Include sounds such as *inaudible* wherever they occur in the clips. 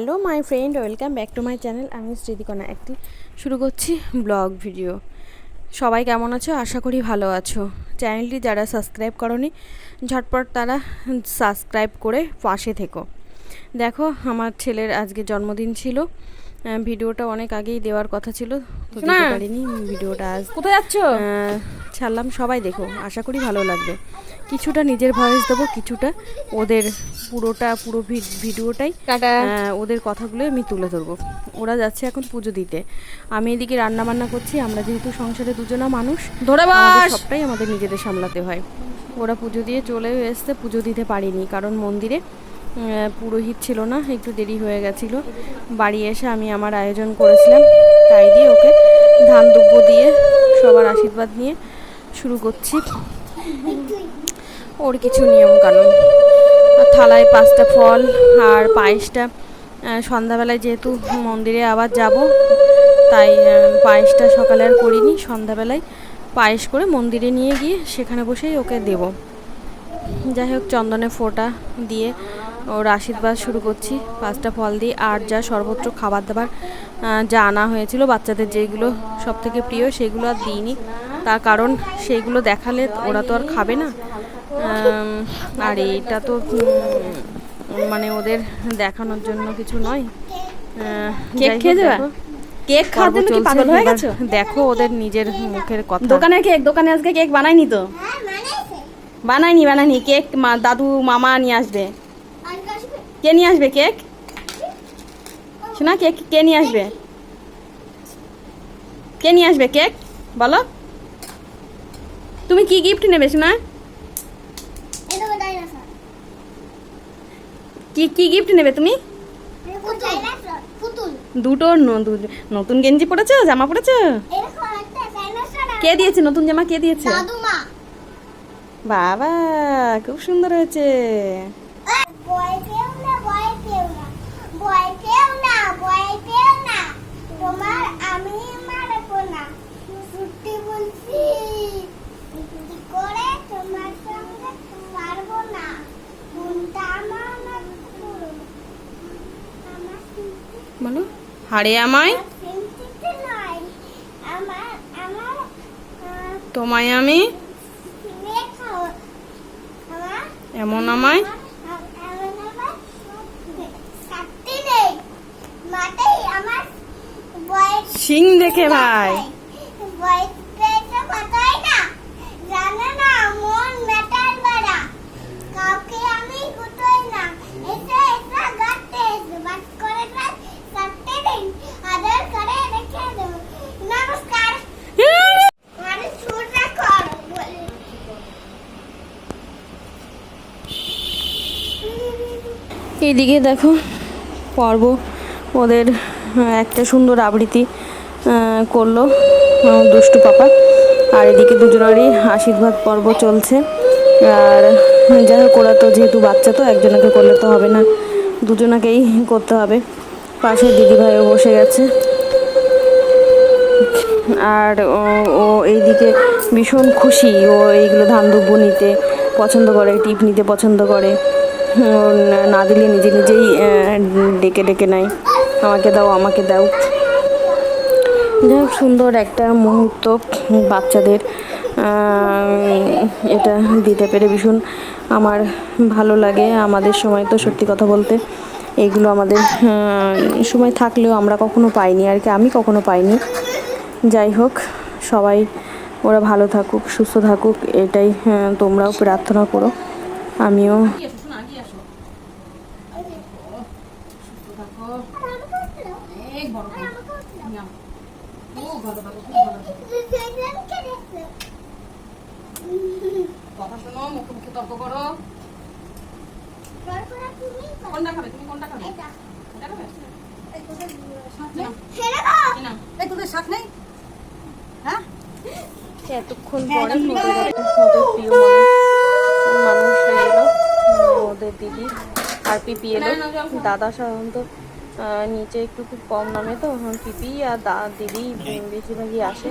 Hello my friend welcome back to my channel আমি স্মৃতিকোনা একটি শুরু করছি ব্লগ ভিডিও। সবাই কেমন আছো? আশা করি ভালো আছো। চ্যানেলটি যারা সাবস্ক্রাইব করনি, ঝটপট তারা সাবস্ক্রাইব করে পাশে থেকো। দেখো, আমার ছেলের আজকে জন্মদিন ছিল। ভিডিওটা অনেক আগেই দেওয়ার কথা ছিল তো দিতে পারিনি ভিডিওটা আজ কোথায় যাচ্ছ? ছাড়লাম সবাই দেখো আশা করি ভালো লাগবে। কিছুটা নিজের ভয়েস দেবো কিছুটা ওদের পুরোটা পুরো ভিডিওটাই ওদের কথাগুলো আমি তুলে ধরবো। ওরা যাচ্ছে এখন পুজো দিতে। আমি এদিকে রান্না বান্না করছি আমরা যেহেতু সংসারে দুজনা মানুষ সবটাই আমাদের নিজেদের সামলাতে হয়। ওরা পুজো দিয়ে চলে এসছে পুজো দিতে পারিনি কারণ মন্দিরে পুরোহিত ছিল না, একটু দেরি হয়ে গেছিল। বাড়ি এসে আমি আমার আয়োজন করেছিলাম, তাই দিয়ে ওকে ধান দুব্য দিয়ে সবার আশীর্বাদ নিয়ে শুরু করছি। ওর কিছু নিয়ম কানুন থালায় পাঁচটা ফল আর পায়েসটা সন্ধ্যাবেলায় যেহেতু মন্দিরে আবার যাব, তাই পায়েসটা সকালে আর করিনি, সন্ধ্যাবেলায় পায়েস করে মন্দিরে নিয়ে গিয়ে সেখানে বসেই ওকে দেব। যাই হোক, চন্দনে ফোঁটা দিয়ে ওর আশীর্বাদ শুরু করছি। পাঁচটা ফল দিয়ে আর যা সর্বত্র খাবার দাবার যা আনা হয়েছিল বাচ্চাদের যেগুলো সব থেকে প্রিয় সেগুলো আর দিইনি। তার কারণ সেইগুলো দেখালে ওরা তো আর খাবে না। আর এটা তো মানে ওদের দেখানোর জন্য কিছু নয়। কেক খেয়ে কেক খাওয়ার জন্য কি পাগল হয়ে গেছো? দেখো ওদের নিজের মুখের কথা। দোকানের কেক দোকানে আজকে কেক বানাইনি তো? বানাইনি বানাইনি কেক মা দাদু মামা নিয়ে আসবে। কে নিয়ে আসবে কেক? শোনা কেক কে নিয়ে আসবে? কে নিয়ে আসবে কেক? বলো। তুমি কি গিফট নেবে শোনা? কি কি গিফট নেবে তুমি? দুটো নতুন গেঞ্জি পরেছো জামা পরেছো? কে দিয়েছে? নতুন জামা কে দিয়েছে? বাবা খুব সুন্দর হয়েছে বয় পেও না বয় পেও না বয় পেও না বয় পেও না তোমার আমি মারবো না সত্যি বলছি কি করে তোমার সঙ্গে পারব না মনটা আমার না করো আমার চিনতে বলো হারে আমায়? তোমায় আমি? এমন আমায়? সিং দেখে ভাই। এইদিকে দেখো পর্ব। ওদের একটা সুন্দর আবৃত্তি করল দুষ্টু পাপা। আর এদিকে দুজনেরই আশীর্বাদ পর্ব চলছে। আর যাই হোক, ওরা তো যেহেতু বাচ্চা তো, একজনকে করলে তো হবে না। দুজনাকেই করতে হবে। পাশে দিদিভাইও বসে গেছে। আর ও এইদিকে ভীষণ খুশি। ও এইগুলো ধান দুব্য নিতে পছন্দ করে, টিপ নিতে পছন্দ করে। না- দিলে নিজে নিজেই ডেকে ডেকে নেয়। আমাকে দাও আমাকে দাও। যাই সুন্দর একটা মুহূর্ত বাচ্চাদের। এটা দিতে পেরে ভীষণ আমার ভালো লাগে। আমাদের সময় তো সত্যি কথা বলতে এগুলো আমাদের সময় থাকলেও আমরা কখনো পাইনি আর কি, আমি কখনো পাইনি। যাই হোক, সবাই ওরা ভালো থাকুক, সুস্থ থাকুক, এটাই তোমরাও প্রার্থনা করো। আমিও কথা শোনো মুখে মুখে তর্ক করো। কোনটা খাবে? তুমি কোনটা খাবে? এটা। খাবে? তোদের শাক নেই। হ্যাঁ? এতক্ষণ পরে ওদের প্রিয় মানুষ মানুষ এলো উম, ওদের দিদি আর পিপি এলো দাদা সাধারণত নিচে একটু খুব কম নামে তো পিপি আর দা দিদি বেশিরভাগই আসে।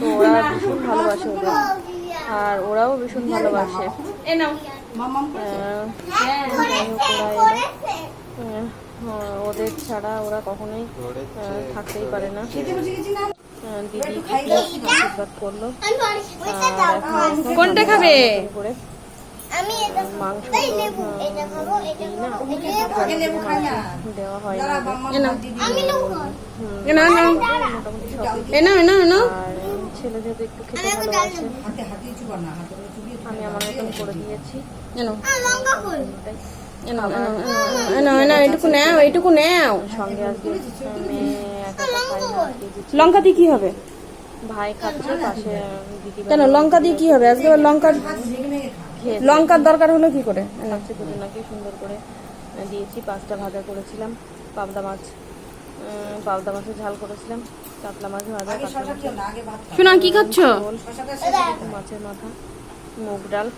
তো ওরা ভীষণ ভালোবাসে ওদের। আর ওরাও ভীষণ ভালোবাসে। হ্যাঁ আহ, ওদের ছাড়া ওরা কখনোই থাকতেই পারে না। দিদি আশীর্বাদ করল। কোনটা খাবে? করে। আমি এটা মাংস এই এটা খাব এটা খাব এটা খাব। দেওয়া হয় না। আমি নেব না। এ ছেলে যেহেতু একটু খেতে। আমি আমার মতন করে দিয়েছি লঙ্কা কই? না দিদি লঙ্কা দিয়ে কি হবে ভাই খাচ্ছে পাশে কেন লঙ্কা দিয়ে কি হবে আজকে আবার লঙ্কার দরকার হলো কি করে? নাও। সুন্দর করে দিয়েছি পাঁচটা ভাজা করেছিলাম পাবদা মাছ পাবদা মাছের ঝাল করেছিলাম কাতলা মাছ ভাজা শোনা কি খাচ্ছ? মাছের মাথা মুগ ডাল।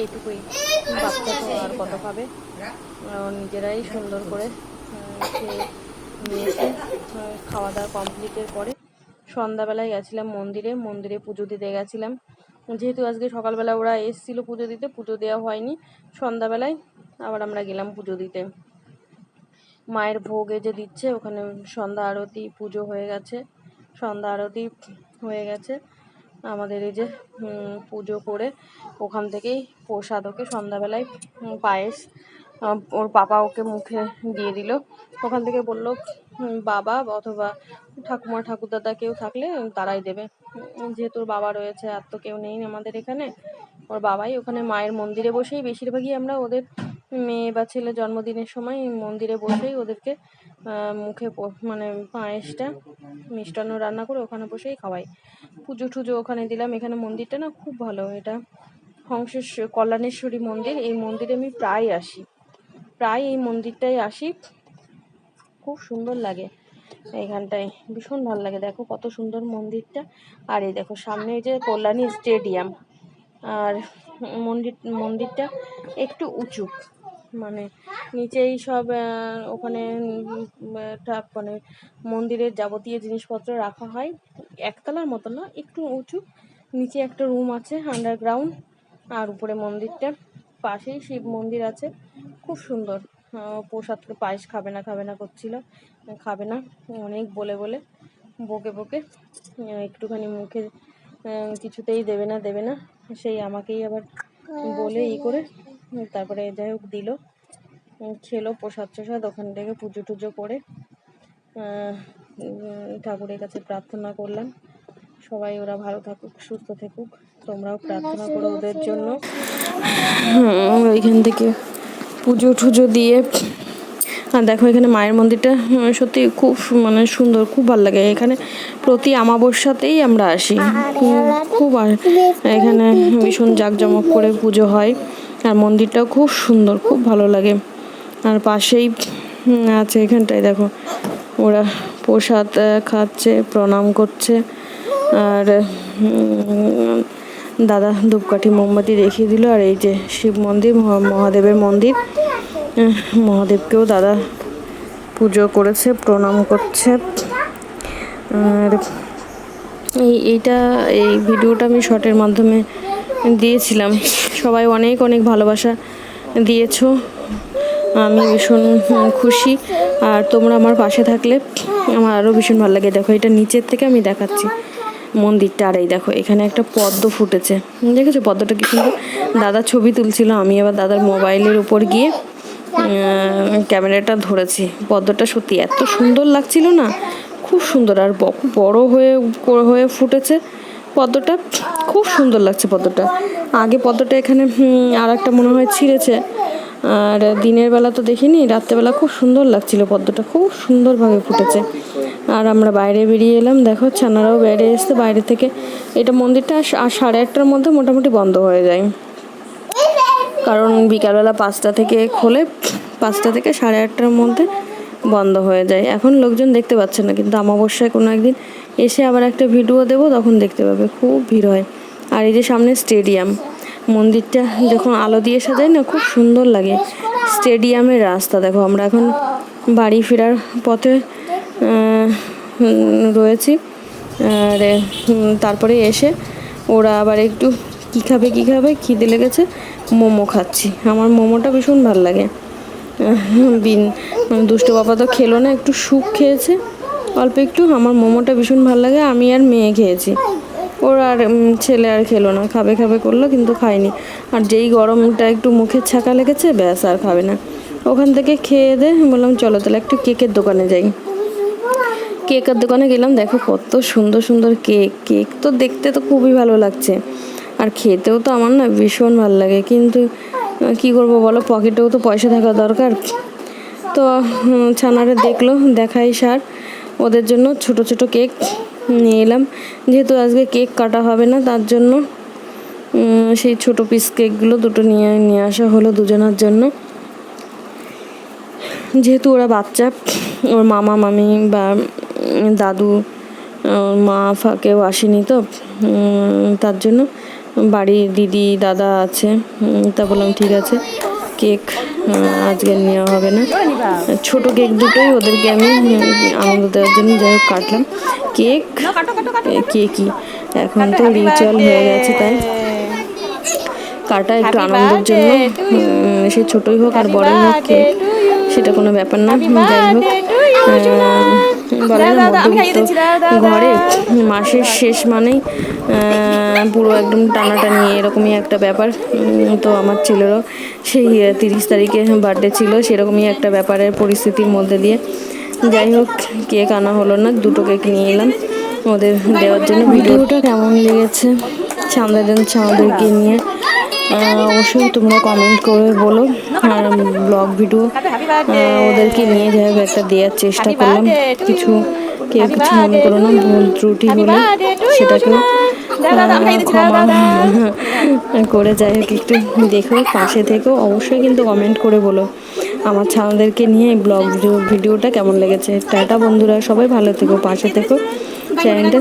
এইটুকুই। বাচ্চা তো আর কত খাবে। নিজেরাই সুন্দর করে নিয়েছি। খাওয়া দাওয়া কমপ্লিটের পরে সন্ধ্যাবেলায় গেছিলাম মন্দিরে মন্দিরে পুজো দিতে গেছিলাম। যেহেতু আজকে সকালবেলা ওরা এসেছিল পুজো দিতে, পুজো দেওয়া হয়নি। সন্ধ্যাবেলায় আবার আমরা গেলাম পুজো দিতে। মায়ের ভোগ যে দিচ্ছে, ওখানে সন্ধ্যা আরতি, পুজো হয়ে গেছে। সন্ধ্যা আরতি হয়ে গেছে। আমাদের এই যে পুজো করে ওখান থেকেই প্রসাদ ওকে সন্ধ্যাবেলায় পায়েস ওর পাপা ওকে মুখে দিয়ে দিল। ওখান থেকে বলল বাবা অথবা ঠাকুমা, ঠাকুরদাদা কেউ থাকলে তারাই দেবে। উম, যেহেতু বাবা রয়েছে আর তো কেউ নেই আমাদের এখানে ওর বাবাই ওখানে মায়ের মন্দিরে বসেই বেশিরভাগই আমরা ওদের মেয়ে বা ছেলে জন্মদিনের সময় মন্দিরে বসেই ওদেরকে মুখে মানে পায়েসটা মিষ্টান্ন রান্না করে ওখানে বসেই খাওয়াই। পুজো টুজো ওখানে দিলাম এখানে মন্দিরটা না খুব ভালো এটা হংসেশ্বর কল্যাণেশ্বরী মন্দির এই মন্দিরে আমি প্রায় আসি প্রায় এই মন্দিরটাই আসি খুব সুন্দর লাগে। এইখানটায়। ভীষণ ভালো লাগে, দেখো কত সুন্দর মন্দিরটা। আর এই দেখো, সামনে এই যে কল্যাণী স্টেডিয়াম। আর মন্দির, মন্দিরটা একটু উঁচু। মানে নিচেই সব ওখানে মানে মন্দিরের যাবতীয় জিনিসপত্র রাখা হয়। একতলার মতো না, একটু উঁচু। নিচে একটা রুম আছে আন্ডারগ্রাউন্ড আর উপরে মন্দিরটা। পাশেই শিব মন্দির আছে। খুব সুন্দর। প্রসাদ পায়েস খাবে না খাবে না করছিল। খাবে না, অনেক বলে বলে, বকে বকে একটুখানি মুখে কিছুতেই দেবে না দেবে না। সেই আমাকেই আবার বলে ই করে, তারপরে যাই হোক দিল। খেলো প্রসাদ টসাদ, ওখান থেকে পুজো টুজো করে ঠাকুরের কাছে প্রার্থনা করলাম। সবাই ওরা ভালো থাকুক, সুস্থ থাকুক, তোমরাও প্রার্থনা করো ওদের জন্য। ওইখান থেকে পুজো টুজো দিয়ে, আর দেখো এখানে মায়ের মন্দিরটা সত্যি খুব মানে সুন্দর, খুব ভালো লাগে। এখানে প্রতি আমাবস্যাতেই আমরা আসি। খুব এখানে ভীষণ জাঁকজমক করে পুজো হয়, আর মন্দিরটাও খুব সুন্দর, খুব ভালো লাগে। আর পাশেই আছে এখানটায় দেখো, ওরা প্রসাদ খাচ্ছে, প্রণাম করছে, আর দাদা ধূপকাঠি মোমবাতি দেখিয়ে দিল আর এই যে শিব মন্দির, মহা- মহাদেবের মন্দির। মহাদেবকেও দাদা পুজো করেছে, প্রণাম করছে। আর এই, এইটা, এই ভিডিওটা আমি শর্টের মাধ্যমে দিয়েছিলাম। সবাই অনেক অনেক ভালোবাসা দিয়েছ। আমি ভীষণ খুশি। আর তোমরা আমার পাশে থাকলে আমার আরও ভীষণ ভালো লাগে। দেখো, এটা নিচের থেকে আমি দেখাচ্ছি। মন্দিরটা আর এই দেখো, এখানে একটা পদ্ম ফুটেছে। দেখেছ পদ্মটা কি সুন্দর? দাদা ছবি তুলছিল, আমি আবার দাদার মোবাইলের উপর গিয়ে ক্যামেরাটা ধরেছি। পদ্মটা সত্যি এত সুন্দর লাগছিল না? খুব সুন্দর, আর বড় হয়ে হয়ে ফুটেছে পদ্মটা। খুব সুন্দর লাগছে পদ্মটা। আগে পদ্মটা এখানে আর একটা মনে হয় ছিঁড়েছে। আর দিনের বেলা তো দেখিনি রাত্রেবেলা খুব সুন্দর লাগছিল পদ্মটা, খুব সুন্দরভাবে ফুটেছে। আর আমরা বাইরে বেরিয়ে এলাম, দেখো ছানারাও বাইরে এসছে, বাইরে থেকে এটা মন্দিরটা আর সাড়ে আটটার মধ্যে মোটামুটি বন্ধ হয়ে যায়। কারণ বিকালবেলা পাঁচটা থেকে খোলে, পাঁচটা থেকে সাড়ে আটটার মধ্যে বন্ধ হয়ে যায়। এখন লোকজন দেখতে পাচ্ছে না, কিন্তু অমাবস্যায় কোনো একদিন এসে আবার একটা ভিডিও দেবো, তখন দেখতে পাবে, খুব ভিড় হয়। আর এই যে সামনে স্টেডিয়াম মন্দিরটা যখন আলো দিয়ে সাজায় না, খুব সুন্দর লাগে। স্টেডিয়ামের রাস্তা, দেখো আমরা এখন বাড়ি ফেরার পথে রয়েছি। আর তারপরে এসে ওরা আবার একটু কী খাবে কী খাবে, খিদে লেগেছে, মোমো খাচ্ছি। আমার মোমোটা ভীষণ ভালো লাগে। বিন, দুষ্টু বাবা তো খেলো না, একটু স্যুপ খেয়েছে। অল্প একটু, আমার মোমোটা ভীষণ ভালো লাগে, আমি আর মেয়ে খেয়েছি। ওর আর ছেলে আর খেলো না। খাবে খাবে করল, কিন্তু খায়নি। আর যেই গরমটা একটু মুখের ছাকা লেগেছে, ব্যাস আর খাবে না। ওখান থেকে খেয়ে দে বললাম, চলো তাহলে একটু কেকের দোকানে যাই। কেকের দোকানে গেলাম, দেখো কত সুন্দর সুন্দর কেক। কেক তো দেখতে তো খুবই ভালো লাগছে। আর খেতেও তো আমার না ভীষণ ভালো লাগে, কিন্তু কি করব বলো, পকেটেও তো পয়সা থাকা দরকার। তো ছানারে দেখল, দেখাই সার। ওদের জন্য ছোট ছোট কেক। নিয়ে এলাম। যেহেতু আজকে কেক কাটা হবে না, তার জন্য সেই ছোট পিস কেকগুলো দুটো নিয়ে নিয়ে আসা হলো দুজনের জন্য। যেহেতু ওরা বাচ্চা, ওর মামা, মামি বা দাদু মা, ফা, কেউ আসেনি তো তার জন্য বাড়ির দিদি, দাদা আছে তা বললাম ঠিক আছে, কেক আজকে নেওয়া হবে না। ছোট কেক দুটোই ওদেরকে আমি আনন্দ দেওয়ার জন্য যাই হোক কাটলাম। কেক কেকই। এখন তো রিচুয়াল হয়ে গেছে তাই। কাটা একটু আনন্দের জন্য। সে ছোটই হোক আর বড়ই হোক কেক সেটা কোনো ব্যাপার না। যাই হোক। বলে না মধ্যবিত্ত ঘরে। মাসের শেষ মানেই পুরো একদম টানাটানি এরকমই একটা ব্যাপার। তো আমার ছেলেরও সেই তিরিশ তারিখে বার্থডে ছিল সেরকমই একটা ব্যাপারের পরিস্থিতির মধ্যে দিয়ে যাই হোক কেক আনা হলো না দুটো কেক নিয়ে এলাম। ওদের দেওয়ার জন্য ভিডিওটা কেমন লেগেছে? ছান্দাদের ছানাদেরকে নিয়ে। অবশ্যই তোমরা কমেন্ট করে বলো। আর ব্লগ ভিডিও ওদেরকে নিয়ে হোক একটা দেওয়ার চেষ্টা করলাম কিছু কেউ কিছু মনে করো না ভুল ত্রুটি হলে সেটাকেও ক্ষমা *laughs* করে যাই হোক একটু দেখো পাশে থেকেও অবশ্যই কিন্তু কমেন্ট করে বলো। আমার ছানাদেরকে নিয়ে এই ব্লগ ভিডিওটা কেমন লেগেছে? টাটা বন্ধুরা সবাই ভালো থেকো পাশে থেকো। চ্যানেলটা